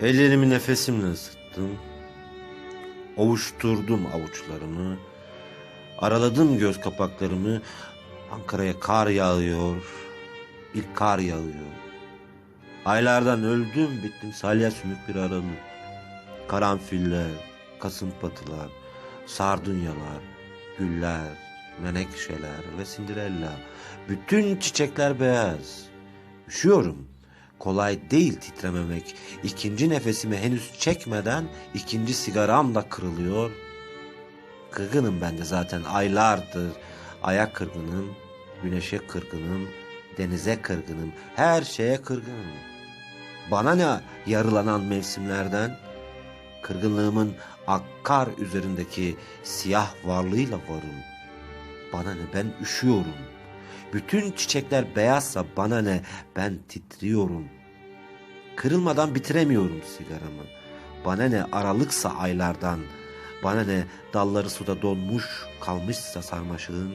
Ellerimi nefesimle ısıttım. Ovuşturdum avuçlarımı. Araladım göz kapaklarımı. Ankara'ya kar yağıyor. İlk kar yağıyor. Aylardan öldüm bittim salya sümük bir aralık. Karanfiller, kasımpatılar, sardunyalar, güller, menekşeler ve sindirella. Bütün çiçekler beyaz. Üşüyorum. Kolay değil titrememek. İkinci nefesimi henüz çekmeden ikinci sigaram da kırılıyor. Kırgınım ben de zaten aylardır. Aya kırgınım, güneşe kırgınım, denize kırgınım, her şeye kırgınım. Bana ne yarılanan mevsimlerden? Kırgınlığımın akkar üzerindeki siyah varlığıyla varım. Bana ne ben üşüyorum. Bütün çiçekler beyazsa bana ne ben titriyorum. Kırılmadan bitiremiyorum sigaramı. Bana ne aralıksa aylardan. Bana ne dalları suda donmuş kalmışsa sarmaşığın.